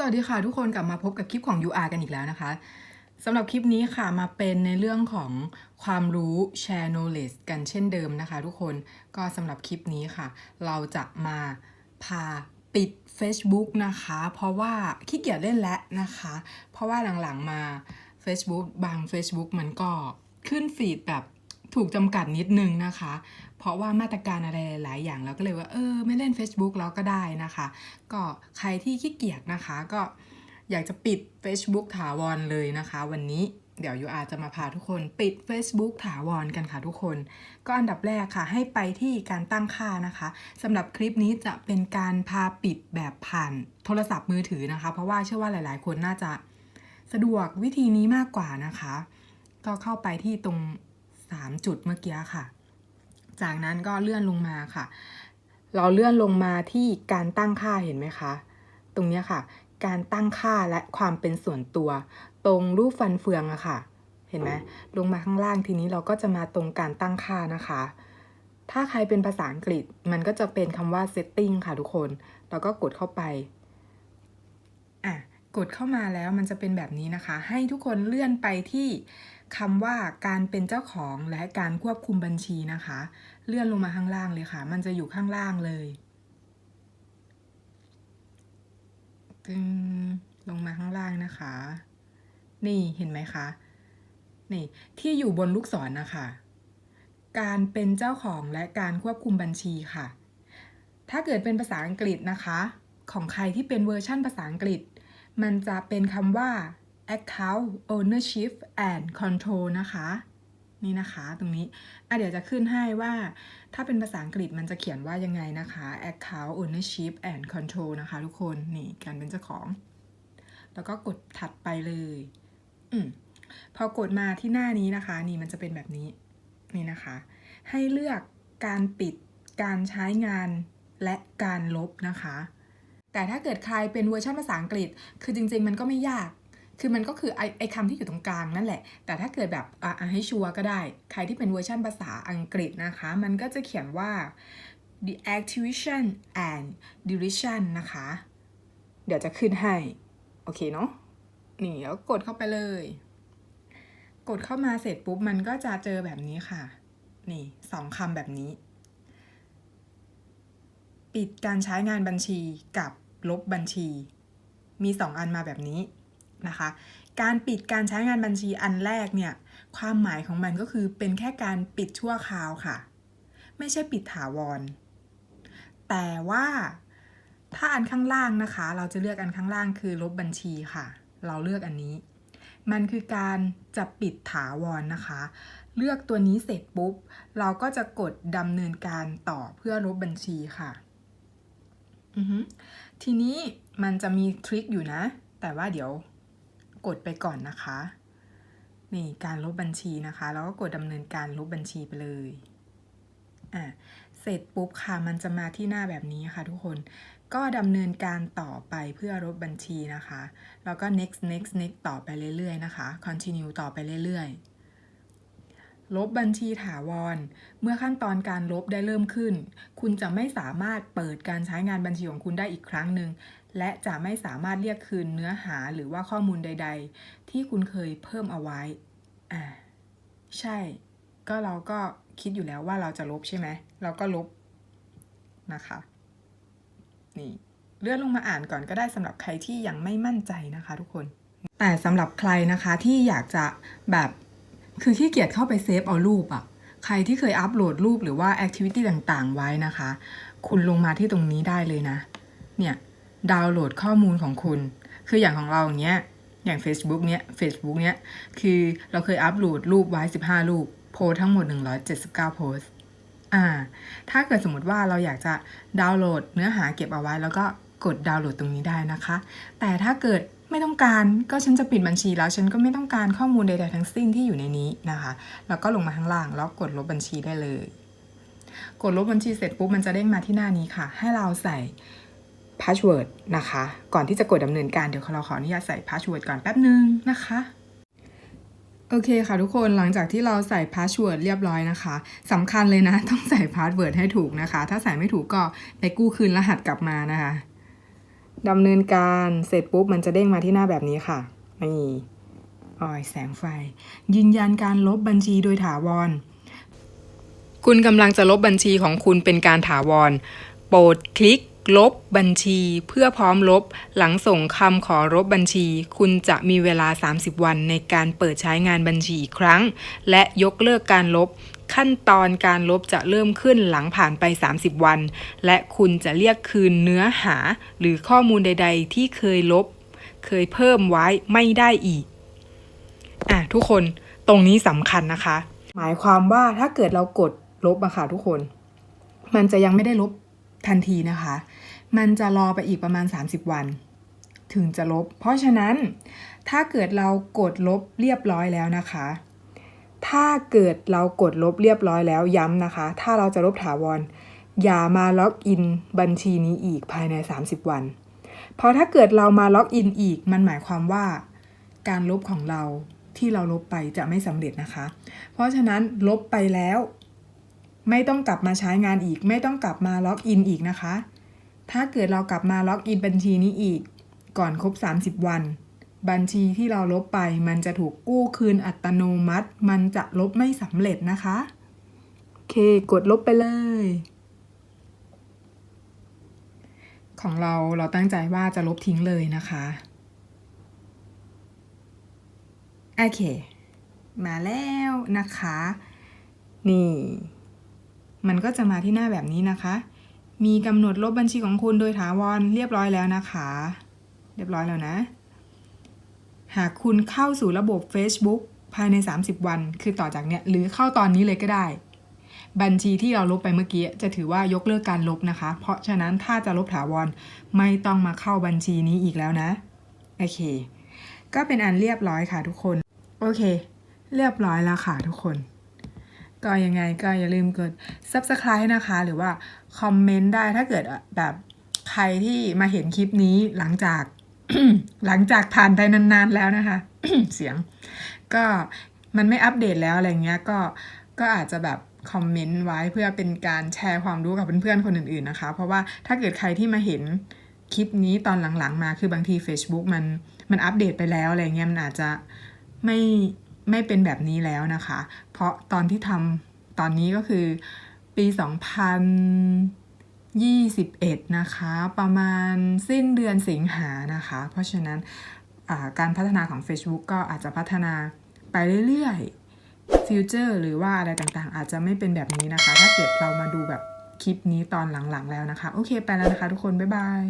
สวัสดีค่ะทุกคนกลับมาพบกับคลิปของ UR กันอีกแล้วนะคะสำหรับคลิปนี้ค่ะมาเป็นในเรื่องของความรู้ share knowledge กันเช่นเดิมนะคะ ทุกคนก็สำหรับคลิปนี้ค่ะ เราจะมาพาปิด Facebook นะคะ เพราะว่าขี้เกียจเล่นแล้วนะคะ เพราะว่าหลังๆมา Facebook บาง Facebook มันก็ขึ้นฟีดแบบ ถูกจำกัดนิดนึงนะคะ เพราะว่ามาตรการอะไรหลายอย่างเราก็เลยว่าเออไม่เล่น Facebook แล้วก็ได้นะคะ ก็ใครที่ขี้เกียจนะคะก็อยากจะปิด Facebook ถาวรเลยนะคะ วันนี้เดี๋ยวยูอาจะมาพาทุกคนปิด Facebook ถาวรกันค่ะทุกคน ก็อันดับแรกค่ะ ให้ไปที่การตั้งค่านะคะสำหรับคลิปนี้จะเป็นการพาปิดแบบผ่านโทรศัพท์มือถือนะคะ เพราะว่าเชื่อว่าหลายๆ คนน่าจะสะดวกวิธีนี้มากกว่านะคะ ก็เข้าไปที่ตรง 3 จุดเมื่อกี้ค่ะ จากนั้นก็เลื่อนลงมาค่ะ เราเลื่อนลงมาที่การตั้งค่าเห็นไหมคะ ตรงนี้ค่ะ การตั้งค่าและความเป็นส่วนตัว ตรงรูปฟันเฟืองอะค่ะ เห็นไหมลงมาข้างล่างทีนี้เราก็จะมาตรงการตั้งค่านะคะ ถ้าใครเป็นภาษาอังกฤษมันก็จะเป็นคำว่า setting ค่ะทุกคน เราก็กดเข้าไป กดเข้ามาแล้วมันจะเป็นแบบนี้นะคะ ให้ทุกคนเลื่อนไปที่คำว่าการเป็นเจ้าของและการควบคุมบัญชีนะคะ เลื่อนลงมาข้างล่างเลยค่ะ มันจะอยู่ข้างล่างเลยตึงลงมาข้างล่างนะคะ นี่เห็นไหมคะ นี่ที่อยู่บนลูกศรนะคะ การเป็นเจ้าของและการควบคุมบัญชีค่ะ ถ้าเกิดเป็นภาษาอังกฤษนะคะ ของใครที่เป็นเวอร์ชั่นภาษาอังกฤษ มันจะเป็นคำว่า account ownership and control นะคะ นี่นะคะตรงนี้อะเดี๋ยวจะขึ้นให้ว่า ถ้าเป็นภาษาอังกฤษมันจะเขียนว่ายังไงนะคะ account ownership and control นะคะทุกคน นี่การเป็นเจ้าของ แล้วก็กดถัดไปเลย อืมพอกดมาที่หน้านี้นะคะ นี่มันจะเป็นแบบนี้ นี่นะคะ ให้เลือกการปิดการใช้งานและการลบนะคะ แต่ถ้าเกิดใครเป็นเวอร์ชันภาษาอังกฤษ คือจริง ๆ มันก็ไม่ยาก คือมันก็คือไอไอคำที่อยู่ตรงกลางนั่นแหละ แต่ถ้าเกิดแบบอะอะให้ชัวร์ก็ได้ ใครที่เป็นเวอร์ชันภาษาอังกฤษนะคะ มันก็จะเขียนว่า deactivation and deletion นะคะ เดี๋ยวจะขึ้นให้ โอเคเนาะ นี่แล้วกดเข้าไปเลย กดเข้ามาเสร็จปุ๊บ มันก็จะเจอแบบนี้ค่ะ นี่สองคำแบบนี้ ปิดการใช้งานบัญชีกับลบบัญชี มีสองอันมาแบบนี้นะคะ การปิดการใช้งานบัญชีอันแรกเนี่ย ความหมายของมันก็คือเป็นแค่การปิดชั่วคราวค่ะ ไม่ใช่ปิดถาวร แต่ว่าถ้าอันข้างล่างนะคะ เราจะเลือกอันข้างล่างคือลบบัญชีค่ะ เราเลือกอันนี้ มันคือการจะปิดถาวรนะคะ เลือกตัวนี้เสร็จปุ๊บ เราก็จะกดดำเนินการต่อเพื่อลบบัญชีค่ะ ทีนี้มันจะมีทริคอยู่นะ แต่ว่าเดี๋ยวกดไปก่อนนะคะ นี่การลบบัญชีนะคะ แล้วก็กดดำเนินการลบบัญชีไปเลยอะเสร็จปุ๊บค่ะ มันจะมาที่หน้าแบบนี้ค่ะทุกคน ก็ดำเนินการต่อไปเพื่อลบบัญชีนะคะ แล้วก็ next next next ต่อไปเรื่อยๆนะคะ continue ต่อไปเรื่อยๆ ลบบัญชีถาวร เมื่อขั้นตอนการลบได้เริ่มขึ้น คุณจะไม่สามารถเปิดการใช้งานบัญชีของคุณได้อีกครั้งหนึ่ง และจะไม่สามารถเรียกคืนเนื้อหาหรือว่าข้อมูลใด ๆ ที่คุณเคยเพิ่มเอาไว้ อ่า ใช่ ก็เราก็คิดอยู่แล้วว่าเราจะลบใช่ไหม เราก็ลบนะคะ นี่ เลื่อนลงมาอ่านก่อนก็ได้สำหรับใครที่ยังไม่มั่นใจนะคะ ทุกคน แต่สำหรับใครนะคะที่อยากจะแบบ คือขี้เกียจเข้าไปเซฟเอารูปอะใครที่เคยอัปโหลดรูปหรือว่าแอคทิวิตี้ต่างๆ ไว้นะคะ คุณลงมาที่ตรงนี้ได้เลยนะ เนี่ย ดาวน์โหลดข้อมูลของคุณ คืออย่างของเราอย่างเงี้ย อย่าง Facebook เนี้ย Facebook เนี้ย คือเราเคยอัปโหลดรูปไว้ 15 รูป โพสทั้งหมด 179 โพสอ่า ถ้าเกิดสมมติว่าเราอยากจะดาวน์โหลดเนื้อหาเก็บเอาไว้แล้วก็ กดดาวน์โหลดตรงนี้ได้นะคะ แต่ถ้าเกิดไม่ต้องการก็ฉันจะปิดบัญชีแล้ว ฉันก็ไม่ต้องการข้อมูลใดๆทั้งสิ้นที่อยู่ในนี้นะคะ แล้วก็ลงมาข้างล่างแล้วกดลบบัญชีได้เลย กดลบบัญชีเสร็จปุ๊บมันจะเด้งมาที่หน้านี้ค่ะ ให้เราใส่พาสเวิร์ดนะคะ ก่อนที่จะกดดำเนินการเดี๋ยวเราขออนุญาตใส่พาสเวิร์ดก่อนแป๊บนึงนะคะโอเคค่ะทุกคนหลังจากที่เราใส่พาสเวิร์ดเรียบร้อยนะคะสำคัญเลยนะ ต้องใส่พาสเวิร์ดให้ถูกนะคะ ถ้าใส่ไม่ถูกก็ไปกู้คืนรหัสกลับมานะคะ ดำเนินการเสร็จปุ๊บมันจะเด้งมาที่หน้าแบบนี้ค่ะนี่ออยแสงไฟ ยืนยันการลบบัญชีโดยถาวร คุณกำลังจะลบบัญชีของคุณเป็นการถาวร โปรดคลิกลบบัญชี เพื่อพร้อมลบ หลังส่งคำขอลบบัญชี คุณจะมีเวลา 30 วันในการเปิดใช้งานบัญชีอีกครั้ง และยกเลิกการลบ ขั้นตอนการลบจะเริ่มขึ้นหลังผ่านไป 30 วัน และคุณจะเรียกคืนเนื้อหา หรือข้อมูลใด ๆ ที่เคยลบ เคยเพิ่มไว้ไม่ได้อีก อะทุกคนตรงนี้สำคัญนะคะ หมายความว่าถ้าเกิดเรากดลบอะค่ะทุกคน มันจะยังไม่ได้ลบทันทีนะคะ มันจะรอไปอีกประมาณ 30 วัน ถึงจะลบ เพราะฉะนั้นถ้าเกิดเรากดลบเรียบร้อยแล้วนะคะ ถ้าเกิดเรากดลบเรียบร้อยแล้วย้ำนะคะ ถ้าเราจะลบถาวร อย่ามาล็อกอินบัญชีนี้อีกภายใน 30 วัน เพราะถ้าเกิดเรามาล็อกอินอีก มันหมายความว่า การลบของเราที่เราลบไปจะไม่สำเร็จนะคะ เพราะฉะนั้นลบไปแล้ว ไม่ต้องกลับมาใช้งานอีก ไม่ต้องกลับมาล็อกอินอีกนะคะ ถ้าเกิดเรากลับมาล็อกอินบัญชีนี้อีก ก่อนครบ 30 วัน บัญชีที่เราลบไปมันจะถูกกู้คืนอัตโนมัติ มันจะลบไม่สำเร็จนะคะโอเค กดลบไปเลย ของเราเราตั้งใจว่าจะลบทิ้งเลยนะคะโอเค มาแล้วนะคะ นี่ มันก็จะมาที่หน้าแบบนี้นะคะ มีกำหนดลบบัญชีของคุณโดยถาวรเรียบร้อยแล้วนะคะ เรียบร้อยแล้วนะ หากคุณเข้าสู่ระบบ Facebook ภายใน 30 วัน คือต่อจากเนี้ยหรือเข้าตอนนี้เลยก็ได้ บัญชีที่เราลบไปเมื่อกี้จะถือว่ายกเลิกการลบนะคะ เพราะฉะนั้นถ้าจะลบถาวรไม่ต้องมาเข้าบัญชีนี้อีกแล้วนะ โอเค ก็เป็นอันเรียบร้อยค่ะทุกคน โอเค เรียบร้อยแล้วค่ะทุกคนก็ยังไงก็อย่าลืมกด subscribe นะคะ หรือว่าคอมเมนต์ได้ถ้าเกิดแบบใครที่มาเห็นคลิปนี้หลังจาก หลังจากผ่านไปนานๆแล้วนะคะ เสียง ก็มันไม่อัปเดตแล้วอะไรเงี้ยก็ก็อาจจะแบบคอมเมนต์ไว้เพื่อเป็นการแชร์ความรู้กับเพื่อนๆคนอื่นๆนะคะ เพราะว่าถ้าเกิดใครที่มาเห็นคลิปนี้ตอนหลังๆมาคือบางที Facebook มันมันอัปเดตไปแล้วอะไรเงี้ยมันอาจจะไม่ไม่เป็นแบบนี้แล้วนะคะ เพราะตอนที่ทำตอนนี้ก็คือปี 21 นะคะ ประมาณสิ้นเดือนสิงหานะคะ เพราะฉะนั้นการพัฒนาของ Facebook ก็อาจจะพัฒนาไปเรื่อยๆฟิวเจอร์หรือว่าอะไรต่างๆ อาจจะไม่เป็นแบบนี้นะคะ ถ้าเกิดเรามาดูแบบคลิปนี้ตอนหลังๆแล้วนะคะ โอเค ไปแล้วนะคะทุกคน บ๊ายบาย